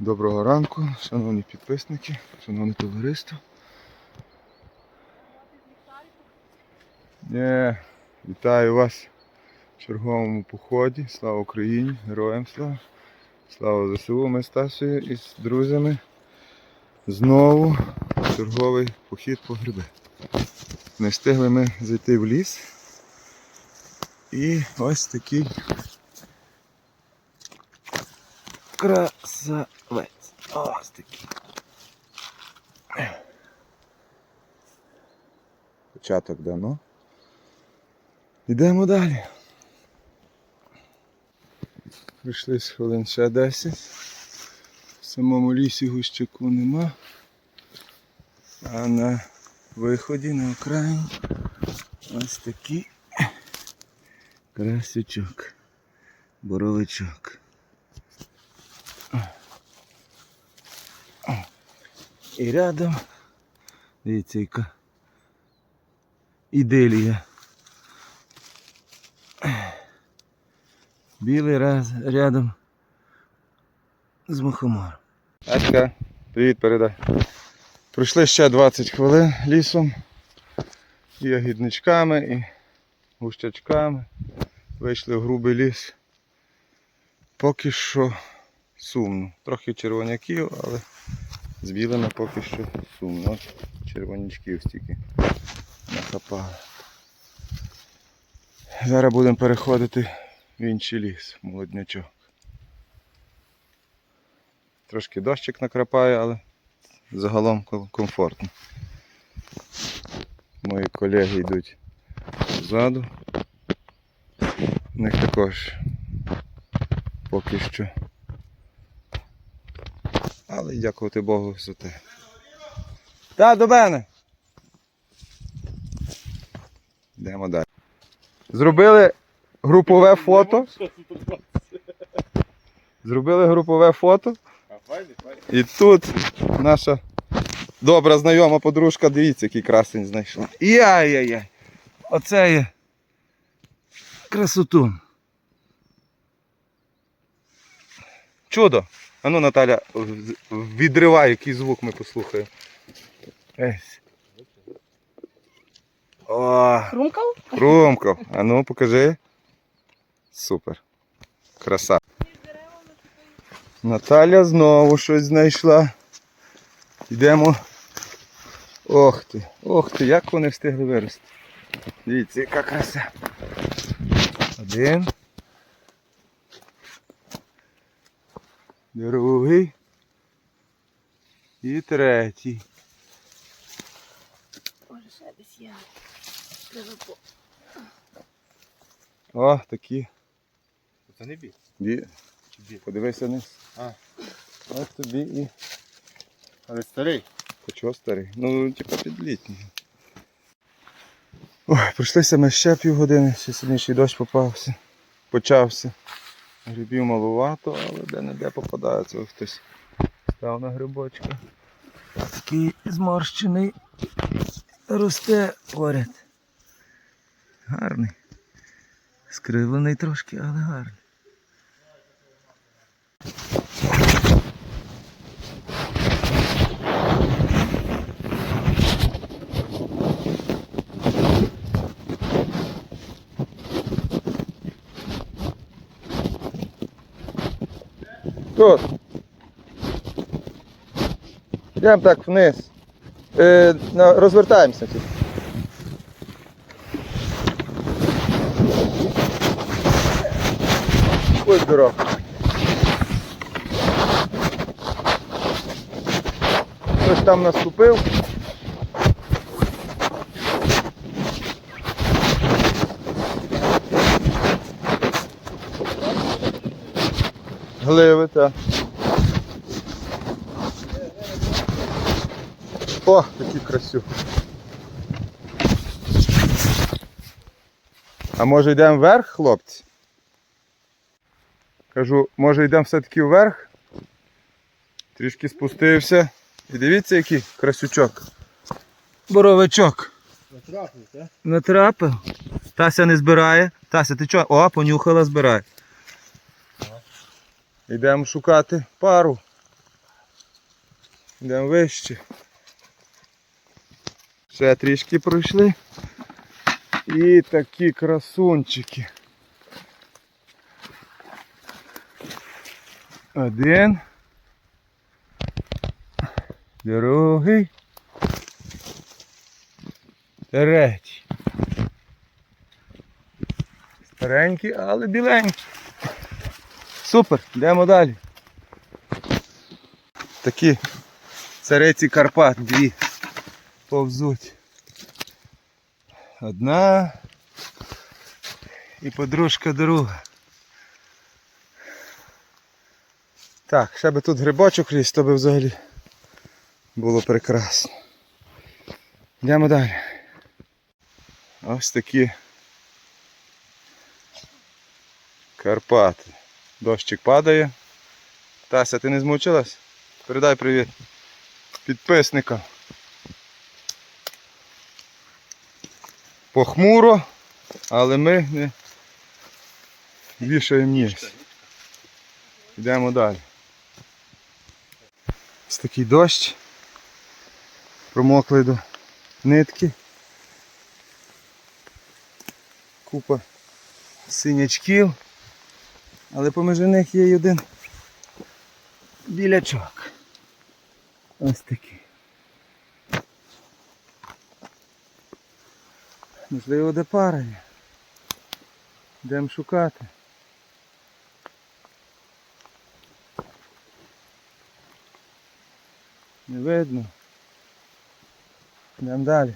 Доброго ранку, шановні підписники, шановне товариство. Є, вітаю вас в черговому поході. Слава Україні, героям слава. Слава ЗСУ, ми з і з друзями. Знову черговий похід по гриби. Не встигли ми зайти в ліс. І ось такий красавець. Ось такий. Початок дано. Йдемо далі. Прийшли з хвилин ще 10. В самому лісі гущаку нема. А на виході на окраїні ось такий красючок. Боровичок. І рядом, дивіться, яка іделія. Білий раз рядом з мухомором. Атька, привіт передай. Пройшли ще 20 хвилин лісом. І ягідничками, і гущачками. Вийшли в грубий ліс. Поки що сумно. Трохи червоняків, але з білими поки що сумно. От червонячків стільки нахапали. Зараз будемо переходити в інший ліс, молоднячок. Трошки дощик накрапає, але загалом комфортно. Мої колеги йдуть ззаду. У них також поки що. Але дякувати Богу за те. Та, до мене. Йдемо далі. Зробили групове фото. Зробили групове фото. І тут наша добра знайома подружка, дивіться, який красень знайшла. Яй-яй-яй. Оце є красотун. Чудо. А ну, Наталя, відривай, який звук ми послухаємо. О, Хрумкав? Хрумков. А ну покажи. Супер. Краса. Наталя знову щось знайшла. Йдемо. Ох ти, ох ти, як вони встигли вирости. Дивіться, яка краса. Один. Другий. І третій. Може, ще десь я. Треба по... О, такі. Це не бій. Ді. Чи бій? Подивися вниз. А. Ось тобі і Але старий. Почого старий? Ну, типа підлітній. Ой, пройшлися ми ще півгодини, ще сильніший дощ попався. Почався. Грибів малувато, але де-не-де попадається. Ось хтось став на грибочка. Такий зморщений росте поряд. Гарний. Скривлений трошки, але гарний. Тут. Йдемо так вниз. Е, розвертаємося тут. Ось дорога. Хтось там наступив. Гливи, так. О, такі красю. А може йдемо вверх, хлопці? Кажу, може йдемо все-таки вверх? Трішки спустився. І дивіться, який красючок. Боровичок. Натрапив, так? Натрапив. Тася не збирає. Тася, ти чого? О, понюхала, збирає. Йдемо шукати пару. Йдемо вище. Ще трішки пройшли. І такі красунчики. Один. Другий. Третій. Старенький, але біленький. Супер, йдемо далі. Такі цариці Карпат дві повзуть. Одна і подружка друга. Так, ще би тут грибочок ліз, то би взагалі було прекрасно. Йдемо далі. Ось такі Карпати. Дощик падає. Тася, ти не змучилась? Передай привіт підписникам. Похмуро, але ми не вішаємо ніс. Йдемо далі. Ось такий дощ. Промокли до нитки. Купа синячків. Але поміж них є один білячок. Ось такий. Можливо, де пара є. Йдемо шукати. Не видно. Йдемо далі.